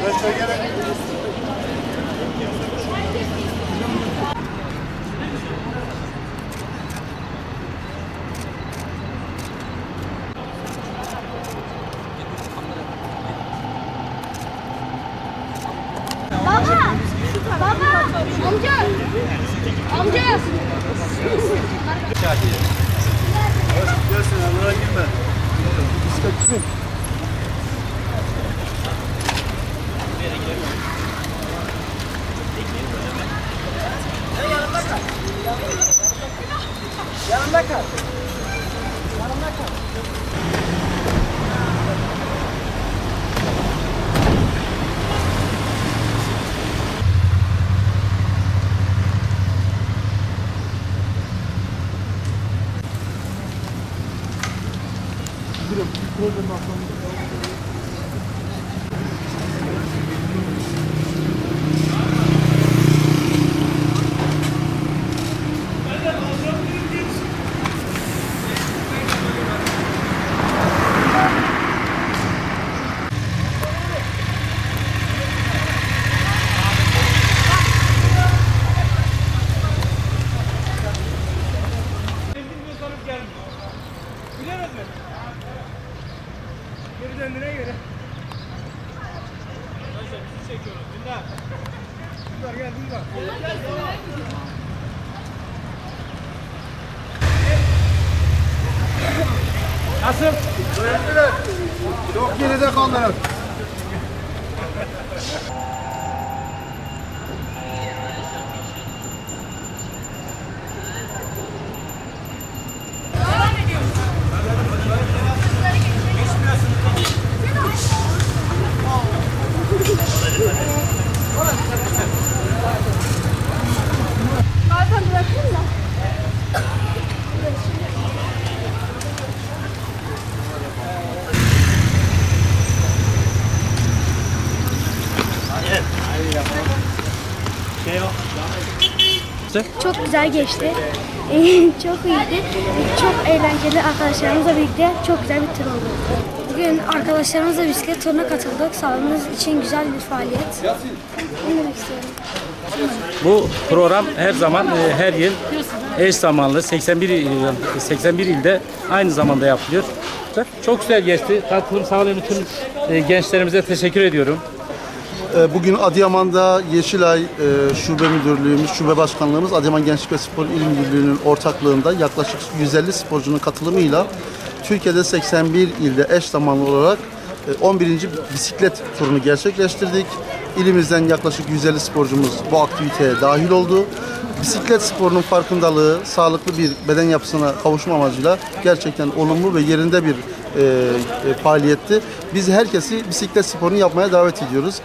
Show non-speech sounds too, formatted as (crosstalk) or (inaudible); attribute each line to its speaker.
Speaker 1: Baba! Baba! Amca! Amca!
Speaker 2: Gelsin Allah'a girme. Bisikletçi mi?
Speaker 3: sorup çekiyoruz. Dündar. Dündar gel Dündar. Nasıl?
Speaker 2: Çok geride kaldınız.
Speaker 1: Çok güzel geçti. (laughs) çok iyiydi. Çok eğlenceli arkadaşlarımızla birlikte çok güzel bir tur oldu. Bugün arkadaşlarımızla bisiklet turuna katıldık. Sağlığımız için güzel bir faaliyet. Demek istiyorum?
Speaker 4: Bu program her zaman e, her yıl eş zamanlı 81 il- 81 ilde aynı zamanda yapılıyor. Çok güzel geçti. Katılım sağlayan bütün e, gençlerimize teşekkür ediyorum.
Speaker 2: Ee, Bugün Adıyaman'da Yeşilay e, Şube Müdürlüğümüz, Şube Başkanlığımız Adıyaman Gençlik ve Spor İl Müdürlüğü'nün ortaklığında yaklaşık 150 sporcunun katılımıyla Türkiye'de 81 ilde eş zamanlı olarak e, 11. bisiklet turunu gerçekleştirdik. İlimizden yaklaşık 150 sporcumuz bu aktiviteye dahil oldu. Bisiklet sporunun farkındalığı, sağlıklı bir beden yapısına kavuşma amacıyla gerçekten olumlu ve yerinde bir e, e, faaliyetti. Biz herkesi bisiklet sporunu yapmaya davet ediyoruz.